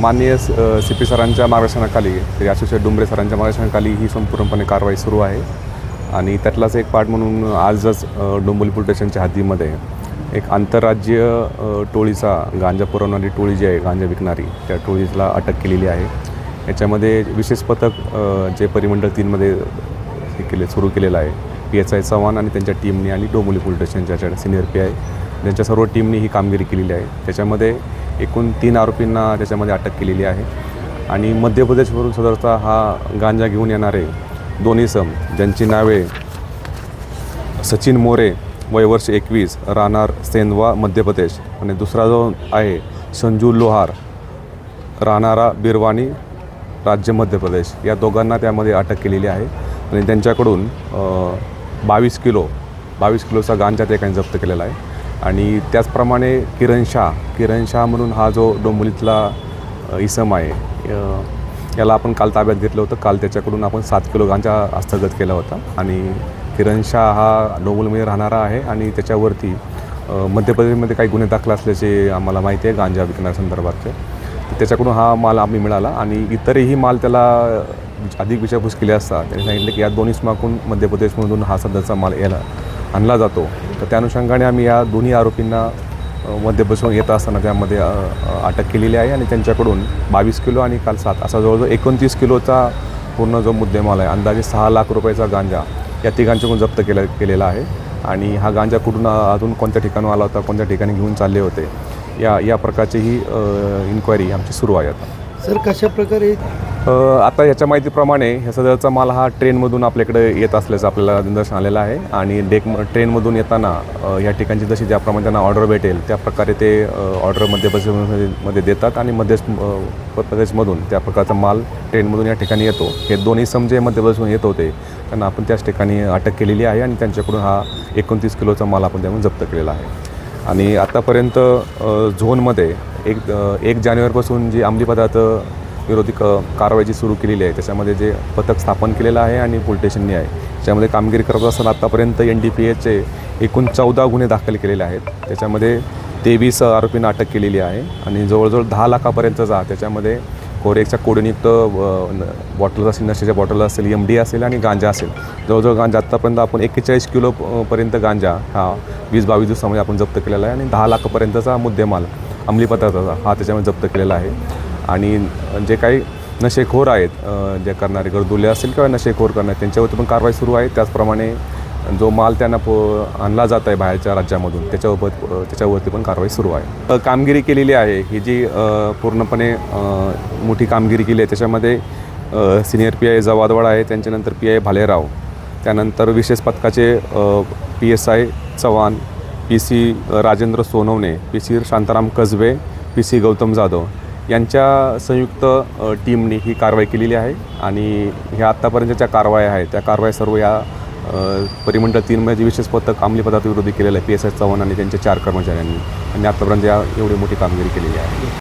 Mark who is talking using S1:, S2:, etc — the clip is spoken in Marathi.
S1: माननीय सी पी सरांच्या मार्गदर्शनाखाली श्री आशिष डुंबरे सरांच्या मार्गदर्शनाखाली ही संपूर्णपणे कारवाई सुरू आहे. आणि त्यातलाच एक पार्ट म्हणून आजच डोंबोली पोलीस स्टेशनच्या हद्दीमध्ये एक आंतरराज्य टोळीचा गांजा पुरवणारी टोळी जी आहे गांजा विकणारी त्या टोळीला अटक केलेली आहे. याच्यामध्ये विशेष पथक जे परिमंडळ तीनमध्ये हे केले सुरू केलेलं आहे. पी एस आय चव्हाण आणि त्यांच्या टीमने आणि डोंबोली पोलीस स्टेशनच्या सिनियर पी आय त्यांच्या सर्व टीमनी ही कामगिरी केलेली आहे. त्याच्यामध्ये एकूण तीन आरोपींना त्याच्यामध्ये अटक केलेली आहे. आणि मध्य प्रदेशवरून सदरचा हा गांजा घेऊन येणारे दोन्ही सम ज्यांची नावे सचिन मोरे वय वर्ष एकवीस राहणार सेंदवा मध्य प्रदेश. आणि दुसरा जो आहे संजू लोहार राहणारा बिरवाणी राज्य मध्य प्रदेश. या दोघांना त्यामध्ये अटक केलेली आहे. आणि त्यांच्याकडून बावीस किलो बावीस किलोचा गांजा ते काही जप्त केलेला आहे. आणि त्याचप्रमाणे किरण शाह. किरण शाह म्हणून हा जो डोंबिवलीतला इसम आहे याला आपण काल ताब्यात घेतलं होतं. काल त्याच्याकडून आपण सात किलो गांजा हस्तगत केला होता. आणि किरण शाह हा डोंबिवलीमध्ये राहणारा आहे आणि त्याच्यावरती मध्य प्रदेशमध्ये काही गुन्हे दाखल असल्याचे आम्हाला माहिती आहे गांजा विकण्यासंदर्भातचे तर त्याच्याकडून हा माल आम्ही मिळाला आणि इतरही माल त्याला अधिक विचारपूस केली असता त्यांनी सांगितलं की या दोन्ही स्माकून मध्य प्रदेशमधून हा सध्याचा माल याला आणला जातो. तर त्या अनुषंगाने आम्ही या दोन्ही आरोपींना मध्ये मध्य येत असताना त्यामध्ये अटक केलेली आहे आणि त्यांच्याकडून बावीस किलो आणि काल सात असा जवळजवळ एकोणतीस किलोचा पूर्ण जो मुद्देमाल आहे अंदाजे सहा लाख रुपयाचा गांजा या तिघांच्याकडून जप्त केला केलेला आहे. आणि हा गांजा कुठून अजून कोणत्या ठिकाणी आला होता कोणत्या ठिकाणी घेऊन चालले होते या या प्रकारची ही इन्क्वायरी आमची सुरू आहे आता.
S2: सर कशा प्रकारे
S1: आता याच्या माहितीप्रमाणे ह्या सदरचा माल हा ट्रेनमधून आपल्याकडे येत असल्याचं आपल्याला निदर्शन आलेलं आहे. आणि डेक ट्रेनमधून येताना या ठिकाणची जशी ज्याप्रमाणे त्यांना ऑर्डर भेटेल त्या प्रकारे ते ऑर्डर मध्य प्रदेशमध्ये मध्ये देतात आणि मध्य प्रदेशमधून त्या प्रकारचा माल ट्रेनमधून या ठिकाणी येतो. हे दोन्ही समजे मध्य प्रदेशमधून येत होते. त्यांना आपण त्याच ठिकाणी अटक केलेली आहे आणि त्यांच्याकडून हा एकोणतीस किलोचा माल आपण त्यामुळे जप्त केलेला आहे. आणि आतापर्यंत झोनमध्ये एक एक जानेवारीपासून जे अंमली पदार्थ विरोधी क कारवाई जी सुरू केलेली आहे त्याच्यामध्ये जे पथक स्थापन केलेलं आहे आणि पोलीस आहे. त्याच्यामध्ये कामगिरी करत असताना आत्तापर्यंत एन डी पी एचे एकूण चौदा गुन्हे दाखल केलेले आहेत. त्याच्यामध्ये तेवीस आरोपींना अटक केलेली आहे आणि जवळजवळ दहा लाखापर्यंतचा त्याच्यामध्ये कोरेकच्या कोडनियुक्त बॉटल असेल नशेच्या बॉटल असेल एम डी असेल आणि गांजा असेल. जवळजवळ गांजा आत्तापर्यंत आपण एक्केचाळीस किलोपर्यंत गांजा हा वीस बावीस दिवसामध्ये आपण जप्त केलेला आहे आणि दहा लाखापर्यंतचा मुद्देमाल अंमली पदार्थाचा हा त्याच्यामध्ये जप्त केलेला आहे. आणि जे काही नशेखोर आहेत जे करणारे गरदुले असेल किंवा नशेखोर करणारे त्यांच्यावरती पण कारवाई सुरू आहे. त्याचप्रमाणे जो माल त्यांना पो आणला जात आहे बाहेरच्या राज्यामधून त्याच्यावर त्याच्यावरती पण कारवाई सुरू आहे. कामगिरी केलेली आहे. ही जी पूर्णपणे मोठी कामगिरी केली आहे त्याच्यामध्ये सिनियर पी आय जवादवाड आहे त्यांच्यानंतर पी आय भालेराव त्यानंतर विशेष पथकाचे P S I Chavan P C Rajendra Sonawane P C Shantaram Kasbe P C Gautam Jadhav यांच्या संयुक्त टीमने टीमनी ही कारवाई केलेली आहे आणि ह्या आत्तापर्यंतच्या कारवाया आहेत त्या कारवाया सर्व या परिमंडळ तीनमध्ये म्हणजे विशेष पथक अंमली पदार्थ विरोधी केलेलं आहे. पी एस एस चव्हाण आणि त्यांच्या चार कर्मचाऱ्यांनी. आणि आत्तापर्यंत या एवढी मोठी कामगिरी केलेली आहे.